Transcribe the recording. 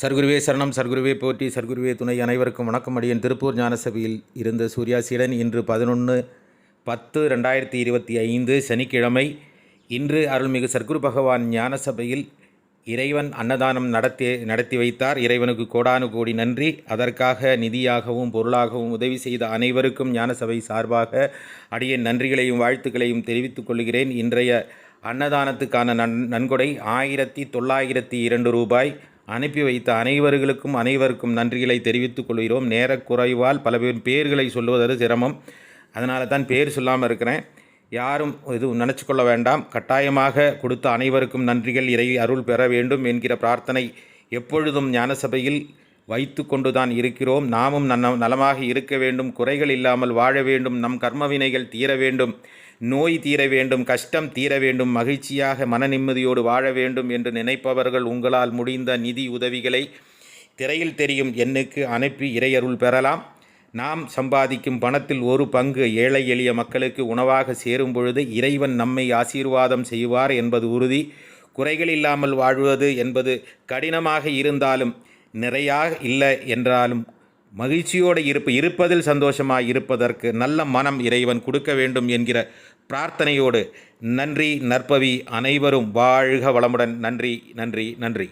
சர்க்குருவே சரணம் சர்க்குருவே போற்றி சர்க்குருவே துணை அனைவருக்கும் வணக்கம். அடியன் திருப்பூர் ஞானசபையில் இருந்த சூர்யாசியுடன் இன்று பதினொன்று பத்து ரெண்டாயிரத்தி இருபத்தி ஐந்து சனிக்கிழமை இன்று அருள்மிகு சர்க்குரு பகவான் ஞானசபையில் இறைவன் அன்னதானம் நடத்தி நடத்தி வைத்தார். இறைவனுக்கு கோடானு கோடி நன்றி. அதற்காக நிதியாகவும் பொருளாகவும் உதவி செய்த அனைவருக்கும் ஞானசபை சார்பாக அடியேன் நன்றிகளையும் வாழ்த்துக்களையும் தெரிவித்துக் கொள்கிறேன். இன்றைய அன்னதானத்துக்கான நன் நன்கொடை ஆயிரத்தி தொள்ளாயிரத்தி இரண்டு ரூபாய். அனுப்பி வைத்த அனைவர்களுக்கும் அனைவருக்கும் நன்றிகளை தெரிவித்துக் கொள்கிறோம். நேரக் குறைவால் பல பேர் பேர்களை சொல்லுவது சிரமம். அதனால தான் பேர் சொல்லாமல் இருக்கிறேன். யாரும் இது நினச்சிக்கொள்ள வேண்டாம். கட்டாயமாக கொடுத்த அனைவருக்கும் நன்றிகள். இறை அருள் பெற வேண்டும் என்கிற பிரார்த்தனை எப்பொழுதும் ஞானசபையில் வைத்து கொண்டுதான் இருக்கிறோம். நாமும் நன்ன நலமாக இருக்க வேண்டும். குறைகள் இல்லாமல் வாழ வேண்டும். நம் கர்மவினைகள் தீர வேண்டும். நோய் தீர வேண்டும் கஷ்டம் தீர வேண்டும் மகிழ்ச்சியாக மன நிம்மதியோடு வாழ வேண்டும் என்று நினைப்பவர்கள் உங்களால் முடிந்த நிதி உதவிகளை திரையில் தெரியும் எண்ணுக்கு அனுப்பி இறையருள் பெறலாம். நாம் சம்பாதிக்கும் பணத்தில் ஒரு பங்கு ஏழை எளிய மக்களுக்கு உணவாக சேரும் பொழுது இறைவன் நம்மை ஆசீர்வாதம் செய்வார் என்பது உறுதி. குறைகள் இல்லாமல் வாழ்வது என்பது கடினமாக இருந்தாலும் நிறையாக இல்லை என்றாலும் மகிழ்ச்சியோடு இருப்பு இருப்பதில் சந்தோஷமாக இருப்பதற்கு நல்ல மனம் இறைவன் கொடுக்க வேண்டும் என்கிற பிரார்த்தனையோடு நன்றி நற்பவி அனைவரும் வாழ்க வளமுடன். நன்றி நன்றி நன்றி.